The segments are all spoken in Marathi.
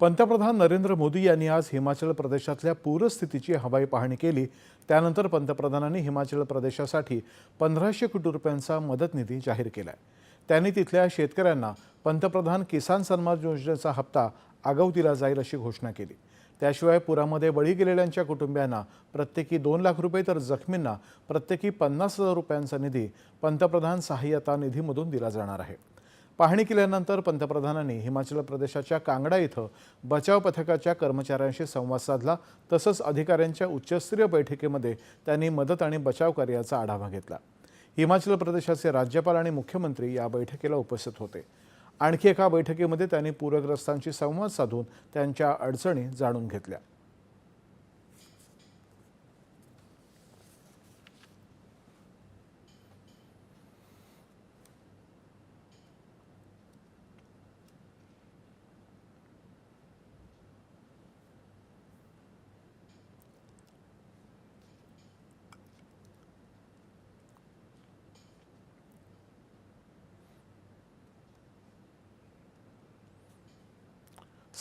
पंतप्रधान नरेंद्र मोदी यांनी आज हिमाचल प्रदेशातल्या पूरस्थितीची हवाई पाहणी केली. त्यानंतर पंतप्रधानांनी हिमाचल प्रदेशासाठी पंधराशे कोटी रुपयांचा मदत निधी जाहीर केला त्यांनी तिथल्या शेतकऱ्यांना पंतप्रधान किसान सन्मान योजनेचा हप्ता आगाऊ दिला जाईल अशी घोषणा केली. त्याशिवाय पुरामध्ये बळी गेलेल्यांच्या कुटुंबियांना प्रत्येकी दोन लाख रुपये तर जखमींना प्रत्येकी पन्नास हजार रुपयांचा निधी पंतप्रधान सहाय्यता निधीमधून दिला जाणार आहे. पाहणी केल्यानंतर पंतप्रधानांनी हिमाचल प्रदेशाच्या कांगडा इथं बचाव पथकाच्या कर्मचाऱ्यांशी संवाद साधला. तसंच अधिकाऱ्यांच्या उच्चस्तरीय बैठकीमध्ये त्यांनी मदत आणि बचाव कार्याचा आढावा घेतला. हिमाचल प्रदेशाचे राज्यपाल आणि मुख्यमंत्री या बैठकीला उपस्थित होते. आणखी एका बैठकीमध्ये त्यांनी पूरग्रस्तांशी संवाद साधून त्यांच्या अडचणी जाणून घेतल्या.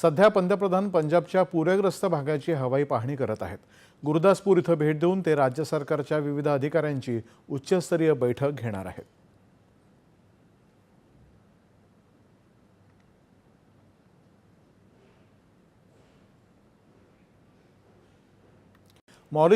सध्या पंतप्रधान पंजाबच्या पूरग्रस्त भागाची हवाई पाहणी करत आहेत. गुरुदासपूर इथं भेट देऊन ते राज्य सरकारच्या विविध अधिकाऱ्यांची उच्चस्तरीय बैठक घेणार आहेत. मॉरि